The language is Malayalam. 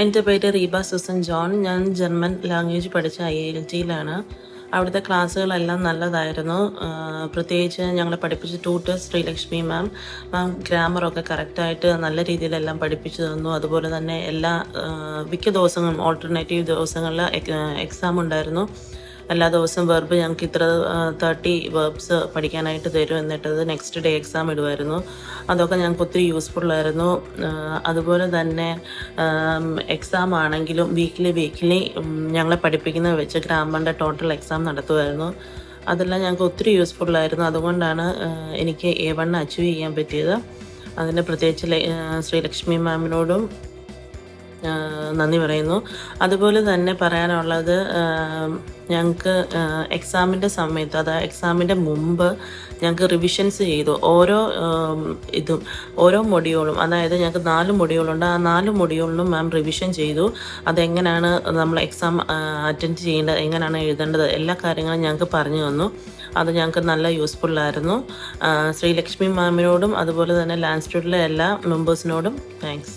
എന്റെ പേര് റീബ സുസൻ ജോൺ. ഞാൻ ജർമ്മൻ ലാംഗ്വേജ് പഠിച്ച ഐ എൽ ടിയിലാണ് അവിടുത്തെ ക്ലാസ്സുകളെല്ലാം നല്ലതായിരുന്നു. പ്രത്യേകിച്ച് ഞങ്ങളെ പഠിപ്പിച്ച ട്യൂട്ടർ ശ്രീലക്ഷ്മി മാം മാം ഗ്രാമറൊക്കെ കറക്റ്റായിട്ട് നല്ല രീതിയിലെല്ലാം പഠിപ്പിച്ചു തന്നു. അതുപോലെ തന്നെ എല്ലാ മിക്ക ദിവസങ്ങളും ഓൾട്ടർനേറ്റീവ് ദിവസങ്ങളിൽ എക്സാം ഉണ്ടായിരുന്നു. എല്ലാ ദിവസവും വെർബ് ഞങ്ങൾക്ക് ഇത്ര തേർട്ടി വെർബ്സ് പഠിക്കാനായിട്ട് തരും എന്നിട്ടത് നെക്സ്റ്റ് ഡേ എക്സാം ഇടുമായിരുന്നു അതൊക്കെ ഞങ്ങൾക്ക് ഒത്തിരി യൂസ്ഫുൾ ആയിരുന്നു. അതുപോലെ തന്നെ എക്സാം ആണെങ്കിലും വീക്ക്ലി വീക്ക്ലി ഞങ്ങളെ പഠിപ്പിക്കുന്നത് വെച്ച് ഗ്രാമറിന്റെ ടോട്ടൽ എക്സാം നടത്തുമായിരുന്നു അതെല്ലാം ഞങ്ങൾക്ക് ഒത്തിരി യൂസ്ഫുൾ ആയിരുന്നു. അതുകൊണ്ടാണ് എനിക്ക് എ വൺ അച്ചീവ് ചെയ്യാൻ പറ്റിയത്. അതിന് പ്രത്യേകിച്ച് ശ്രീലക്ഷ്മി മാമിനോടും നന്ദി പറയുന്നു. അതുപോലെ തന്നെ പറയാനുള്ളത് ഞങ്ങൾക്ക് എക്സാമിന്റെ സമയത്ത് അതായത് എക്സാമിന്റെ മുമ്പ് ഞങ്ങൾക്ക് റിവിഷൻസ് ചെയ്തു. ഓരോ ഇതും ഓരോ മൊഡ്യൂളും അതായത് ഞങ്ങൾക്ക് നാല് മൊഡ്യൂളുണ്ട് ആ നാല് മൊഡ്യൂളിനും മാം റിവിഷൻ ചെയ്തു. അതെങ്ങനെയാണ് നമ്മൾ എക്സാം അറ്റൻഡ് ചെയ്യേണ്ടത് എങ്ങനെയാണ് എഴുതേണ്ടത് എല്ലാ കാര്യങ്ങളും ഞങ്ങൾക്ക് പറഞ്ഞു തന്നു. അത് ഞങ്ങൾക്ക് നല്ല യൂസ്ഫുള്ളായിരുന്നു ശ്രീലക്ഷ്മി മാമിനോടും അതുപോലെ തന്നെ ലാൻഡ് സ്റ്റുഡിലെ എല്ലാ മെമ്പേഴ്സിനോടും താങ്ക്സ്